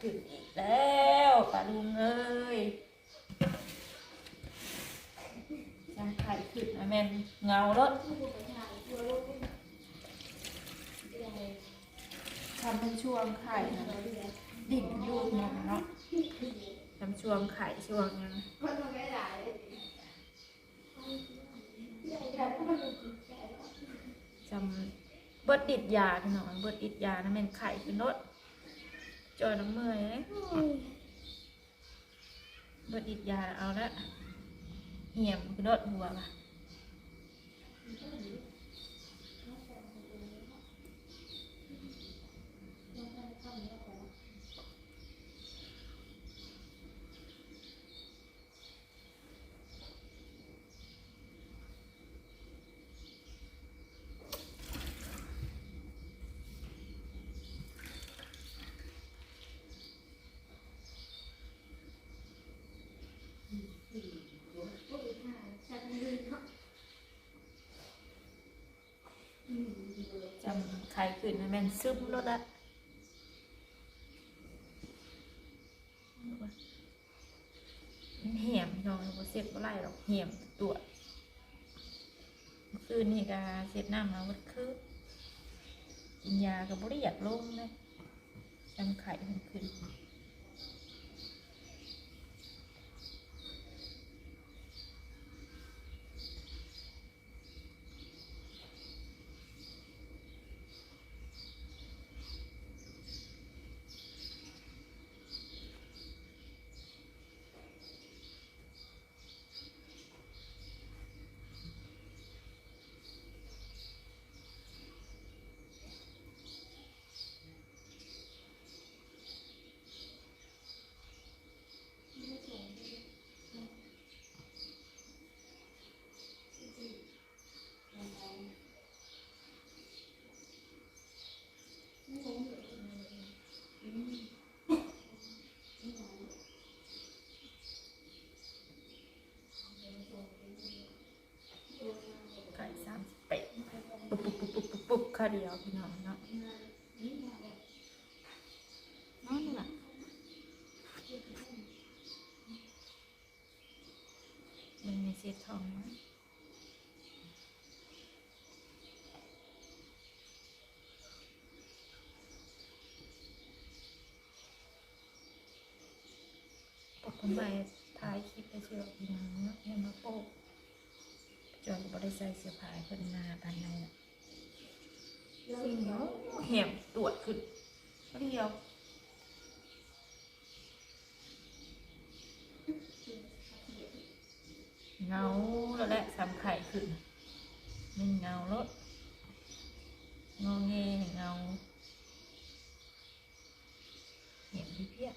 ขึ้นอีกแล้วปลาลุงเอ้ยจำไข่ขึ้นนะแม่นเงารถทำเป็นช่วงไข่นะดิ่งลูกนเนาะทำช่วงไข่ช่วงยังจำเบิดดิดยาพี่น้องเบิดดิดยานะแม่นไข่ขึ้นรถ อยน้ำเมื่อยเลยบิดอิดยาเอาละเหี่ยมขึ้นรถหัวป่ะ จำ ไข่ขึ้นนะแม่นซึมรถละมันเหี่ยมน้องบ่เสียบบ่ไรหรอกเหี่ยมตัวเมื่อคืนนี่ก็เสียบน้ำมาวัดคืนกินยาก็บ่ได้อยากลงเลยจำไข่ขึ้น ไก่สามสิบเป็ดปุ๊บปุ๊บปุ๊บปุ๊บปุ๊บปุ๊บ ข้าวเดียวพี่น้องเนาะนอนน่ะมันมีเศษทองไหมปกติมาถ่ายคลิปไปเชื่อพี่น้องเนาะยังมาโป๊กจอยก็บ่ได้ใส่เสื้อผ้าให้เพิ่นาปานใดล่ะ เนาะแหบตรวจขึ้นเดียวเงาแล้วแหละสำไข่ขึ้นมันเงารถงอแงเงาเห็นพี่เพี้ย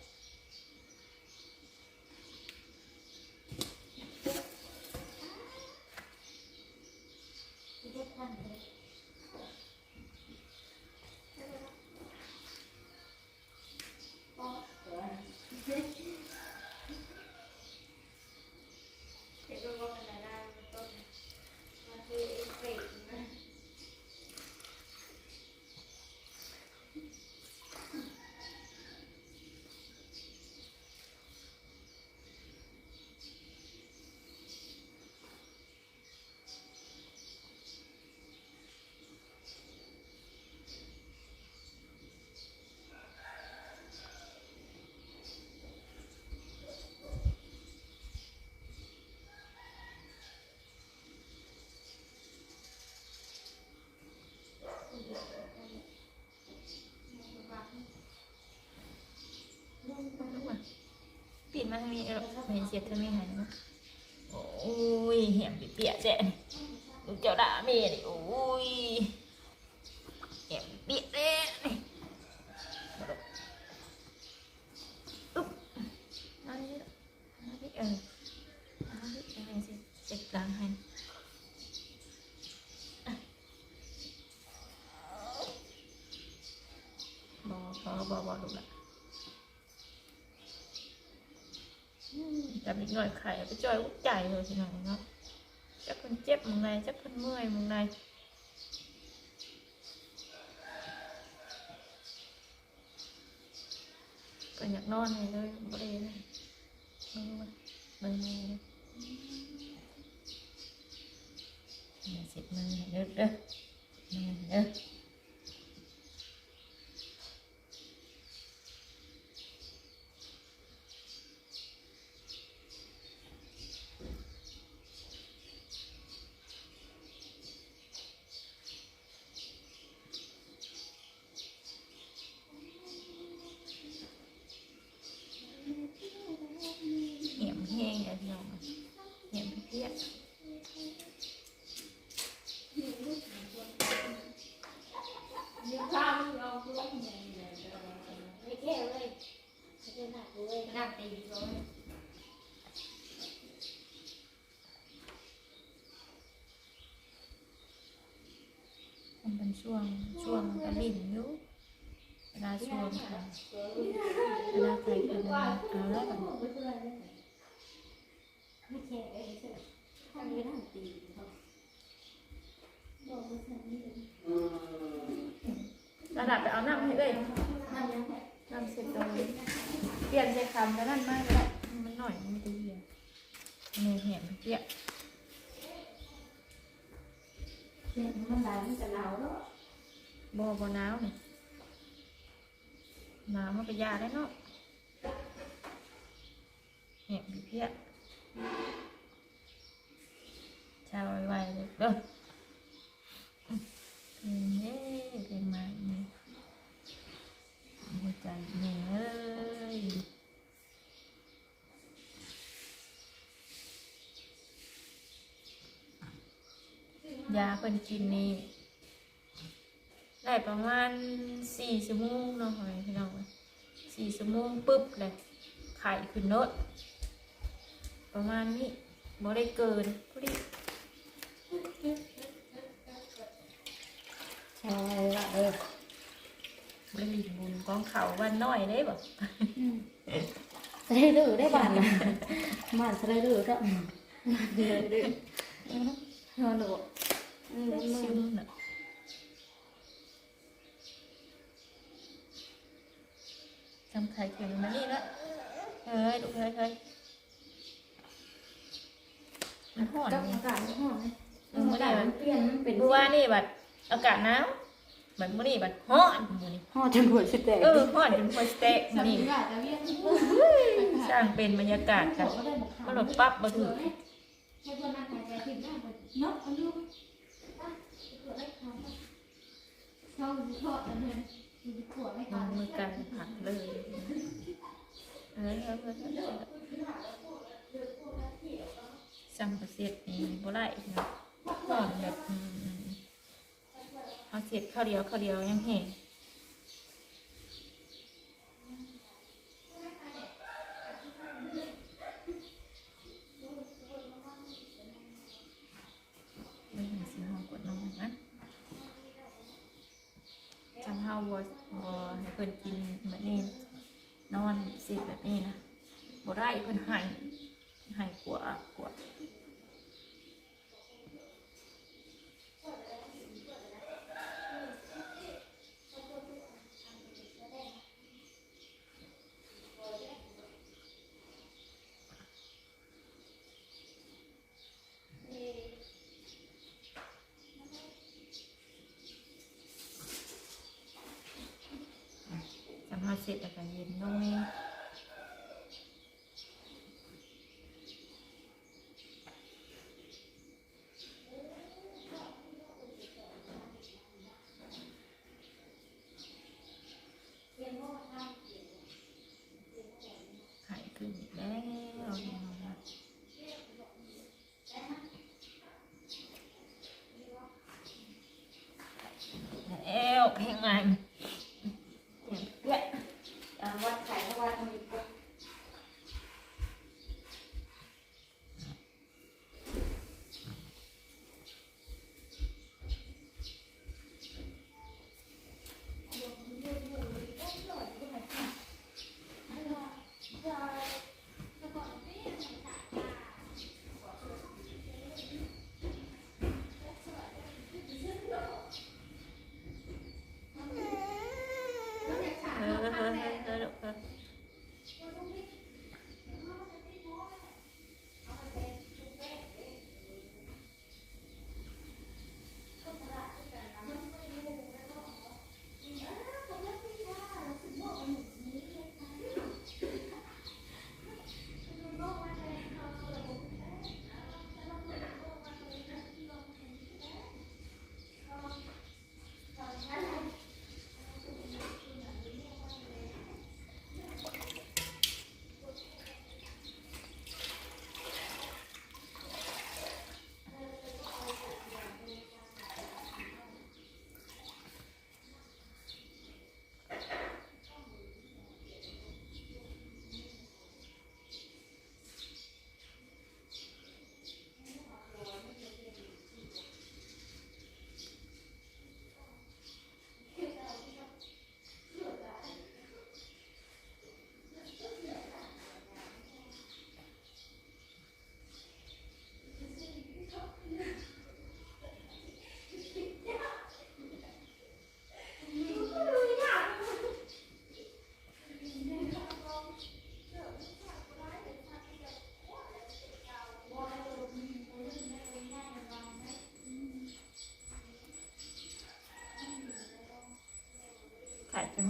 ปิด มาทางนี้เออเห็นเสียดทางนี้หายนะโอ้ยเหี่ยมเปียกๆแจ๊ะนี่ลูกเจ้าด่าแม่ดิโอ้ยเหี่ยมเปียกๆเลยนี่อุ๊บเอาดิเอาดิเออเอาดิเอาดิสิเช็ดล้างให้อะบอบอบ อบอลูกละจับอีกหน่อยไข่ไปจอยวุ้ใจเลยทีหน่อยเนาะจักคนเจ็บมึงไงจักคนเมื่อยมึงไงเป็นอยากนอนเลยเลยบ่ได้นะมึงมามึงมาเลยอย่าเสร็จมือเด้อเด้อมือเด้อ เหี่ยมแห้งอะพี่น้องเหี่ยมเพี้ย ไม่แก้เลยไม่ได้หนักเลยหนักตีเลย มันเป็น ช่วงช่วงกระลิ่นอยู่เวลาช่วงค่ะเวลาใครเป็นอะไรเอาแล้วกันไม่แก้เลยใช่ไหมทำไม่ได้ตีเขาบอกว่าฉันนี่ระดับไปเอาน้ำให้เลยทำยังน้ำเสร็จเลยเปลี่ยนใจคำแล้วนั่นมากเลยมันหน่อยมันไม่ได้เหี้ยเนื้อเหี่ยมเพี้ยเช็ดมันได้มันจะหนาวแล้ว บอบหนาวนี่หนาวมันก็ยาได้เนาะเหี่ยมเพี้ยชาไวๆเลยเด้ออืมเย้เพลงมาอีกหัวใจหนึ่งเอ้ยยาเพิ่นกินนี่ ได้ประมาณสี่ชั่วโมงเนาะพ่อแม่พี่น้องสี่ชั่วโมงปุ๊บเลยไข่ขึ้นโนดประมาณนี้บ่ได้เกินพอดีใช่ละเออบริบุญของเขาวันน้อยได้บ่ใส่ดื้อได้บ้านนะบ้านใส่ดื้อก็ดื้อดื้อนอนหนูอืมซึมน่ะ จำไข่ขึ้นมานี่ละเฮ้ยลูกเฮ้ยเฮ้ยมันห่อนกับนี่อากาศมันร้อนเลยเออมื้อนี้มันเปลี่ยนมันเป็นเมื่อวานนี่บัดอากาศหนาวบัดมื้อนี้บัดฮ้อนมื้อนี้ห่อจนหัวจะแตกเออฮ้อนจนหัวสเต็กมื้อนี้สร้างเป็นบรรยากาศกันมันหลดปั๊บบ่ถึงให้เพื่อนนั่งหายใจขึ้นได้หมดเนาะเอา ลงทอดอันนี้มีขวดไม่ลก่อนงมือกันผักเลยเออเออเออเออซัมประเสริฐนี่บ่ได้นะก่อนแบบอืมอืมเอาเสร็จข้าวเดียวข้าวเดียวยังแห้งไม่เห็นสีห้องกดนอนนะ จำเฮาบ่บ่ให้เพิ่นกินแบบนี้นอนสิแบบนี้นะบ่ได้เพิ่นหายหายกลัวกลัว เสร็จแล้วก็เย็นลงนี่ไข่ขึ้นอีกแล้วพี่น้องนะแล้วเพลงใหม่เดี๋ยว อ่า วัดไข่วัดมีปุ เ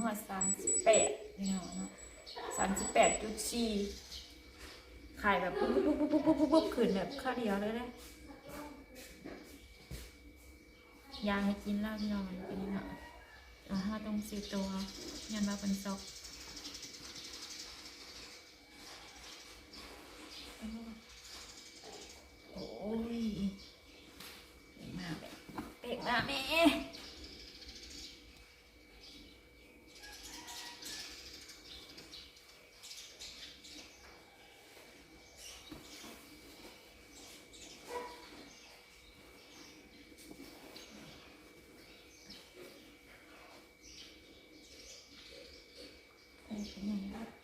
เป็นหัวสามสิบแปดพี่น้องเนาะสามสิบแปดจุดสี่ขายแบบปุ๊บปุ๊บปุ๊บปุ๊บปุ๊บปุ๊บปุ๊บขึ้นแบบข้าวเดียวเลยนะยาให้กินเล้าพี่น้องมันเป็นยังไงอ่าห้าต้องซื้อตัวยันมาเป็นซอกโอ้ยเป๊กมากเป๊กมากแม่ เออ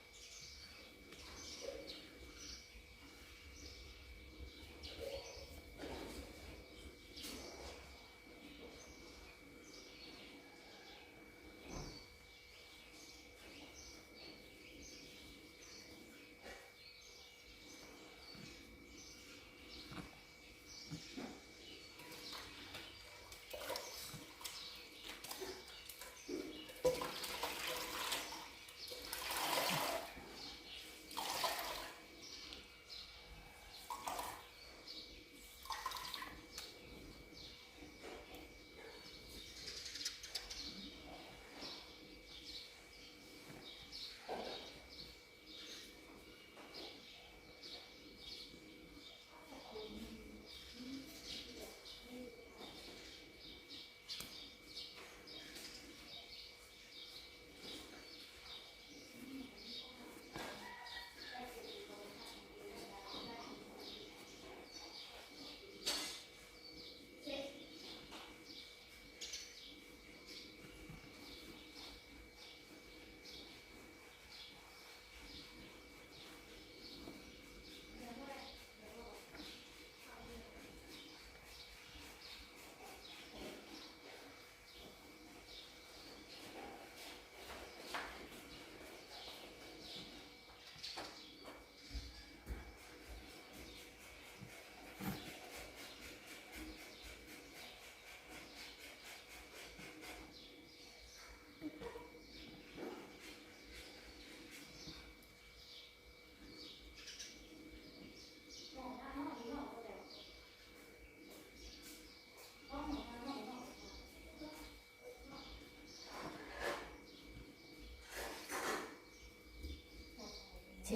า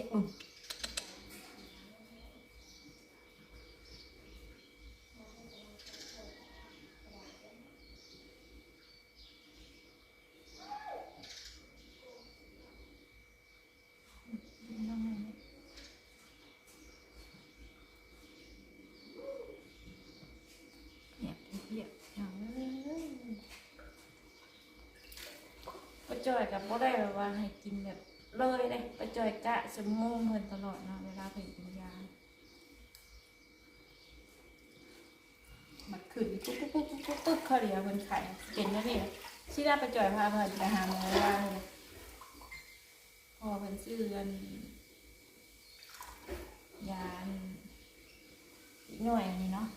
จอยกับบ่ได้แบบว่าให้กินแบบ เลยเลยป้าจอยกะสมงเพิ่นตลอดเนาะเวลาเพิ่นกินยามันขึ้นปุ๊บปุ๊บปุ๊บปุ๊บปุ๊บเขาเรียกเพิ่นไข่เป็นนะพี่ที่ได้ป้าจอยพาเพิ่นไปหาหมอว่าเลยพอเพิ่นซื้อกันยาอีกหน่อยอันนี้เนาะ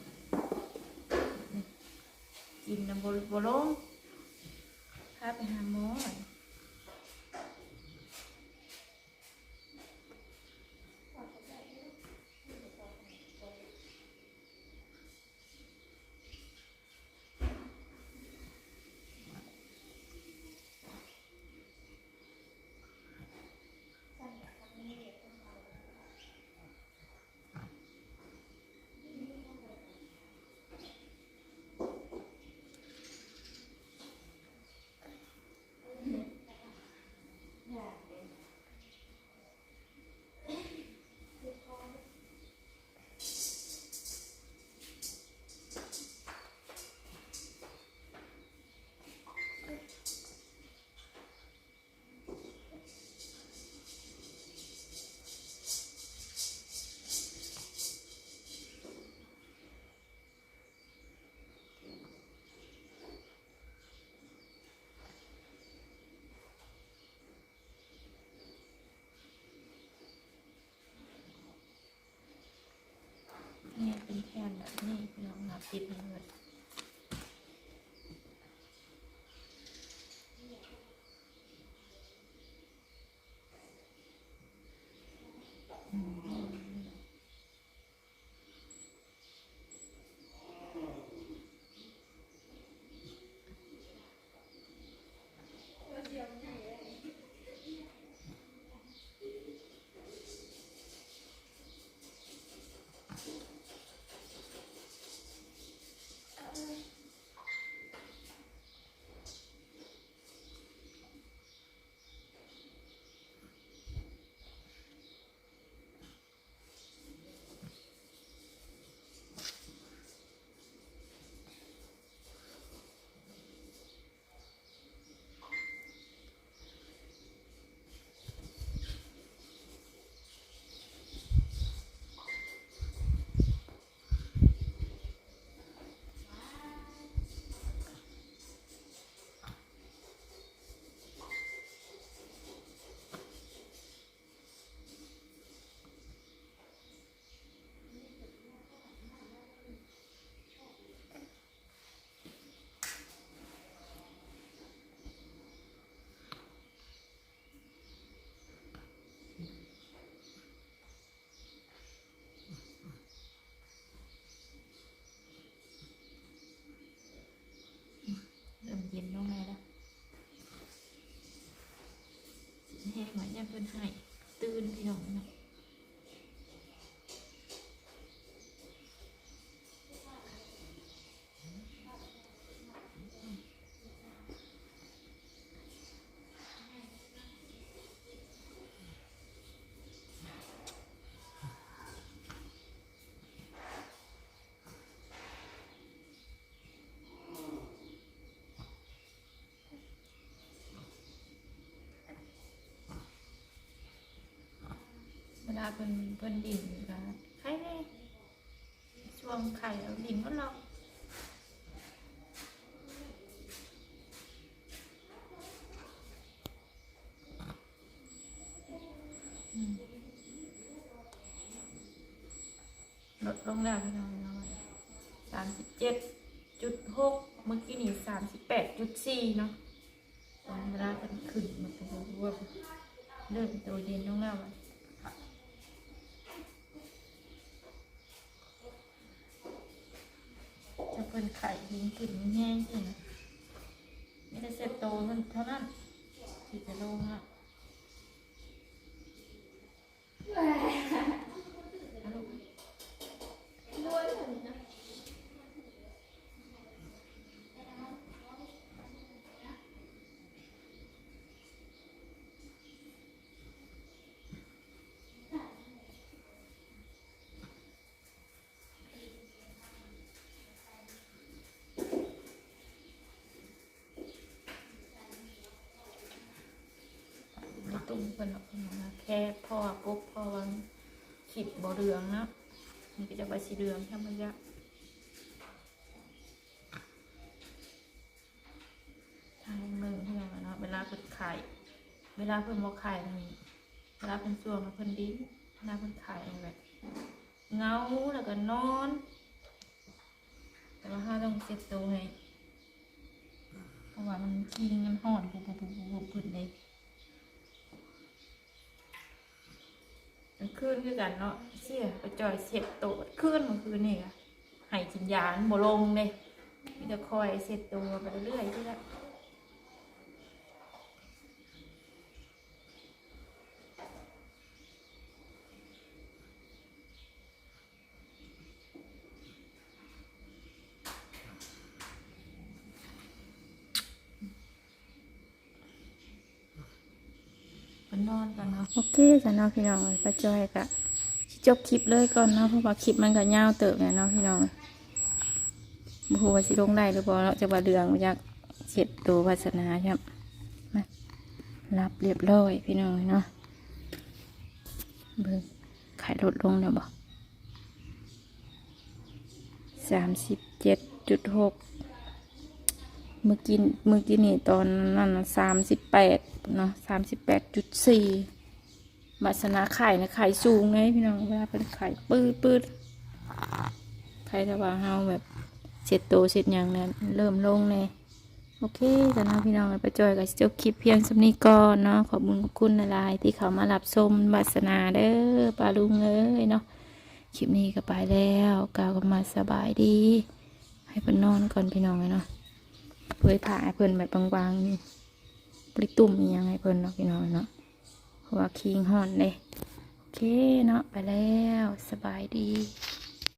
กินน้ำบริบลงพาไปหาหมอ นี่นแผ่นแบบนี้พี่น้องนะปิดให้เลยาเพิ่นเพิ่นดินก็ไข่แน่ช่วงไข่เอาดินก็ลอกอืมลดลงแล้วพี่น้องสามสิบเจ็ดจุดหกเมื่อกี้นี่สามสิบแปดจุดสี่เนาะตอนเวลาเป็นขึ้นมันก็รู้ว่าเริ่มตัวเย็นลงแล้วอะ จะ เป็นไข่ยิงกินแห้งจริงไม่ได้เสร็จโตเท่าเท่านั้นที่จะลงอะเอาลูกไม่ตุ้มเป็นหรอกนะแค่พ่อปุ๊บพ่อ วงขีดบ่เรืองนะมันก็จะไปสีเรืองธรรมยะทางหนึ่งที่ยังเนาะเวลาเพิ่นไข่ เวลาเพิ่นบ่ไข่นี่เวลาเพิ่นช่วงแล้วเพิ่นดิ้นเวลาเพิ่นไข่แบบเงาแล้วก็นอน แต่ว่าถ้าต้องเซ็ตตัวให้เพราะว่ามันกินมันห่อนปุบปุ๊บปุ๊บปุ๊บปุ๊บเลย มันขึ้นคือกันเนาะเสียไปจอยเสียบโตดขึ้นเมันคือนี่อะหายกินยามันบ่ลงเลยมีแต่คอยเซ็ตตัวไปเรื่อยๆ นอนกันเนาะโอเคจ้ะเนาะพี่น้องเลยป้าจอยกะจบคลิปเลยก่อนเนาะเพราะว่าคลิปมันก็ยาวเติบเนี่ยเนาะพี่น้องบ่ฮู้ว่าสิลงได้หรือบ่เนาะจะว่าเดืองอยากเสร็จตัววาสนาครับมารับเรียบร้อยพี่น้องเนาะเบิ่งขายลดลงแล้วบ่สามสิบเจ็ดจุดหก เมื่อกี้เมื่อกี้นี่ตอนนั้นสามสิบแปดเนาะสามสิบแปดจุดสี่บาสนาไข่นะไข่สูงเลยพี่น้องเวลาเป็นไข่ปืดปืดไข่ถ้าว่าเฮาแบบเสร็จโตเสร็จอย่างนั้นเริ่มลงเลยโอเคแต่นาะพี่น้องไปจอยกับเจ้าคลิปเพียงสำนีก่อนเนาะขอบคุณขอบคุณหลายที่เขามารับชมบาสนาเด้อปลาลุงเอ้ยเนาะคลิปนี้ก็ไปแล้วกล่าวกันมาสบายดี ให้เพิ่นนอนก่อนพี่น้องเลยเนาะ เผยผ่าเพิ่นแบบบางๆนี่ปริตุ่มยังไงเพิ่นเนาะพี่น้องเนาะเพราะว่าคิงห่อนเลยโอเคเนาะไปแล้วสบายดี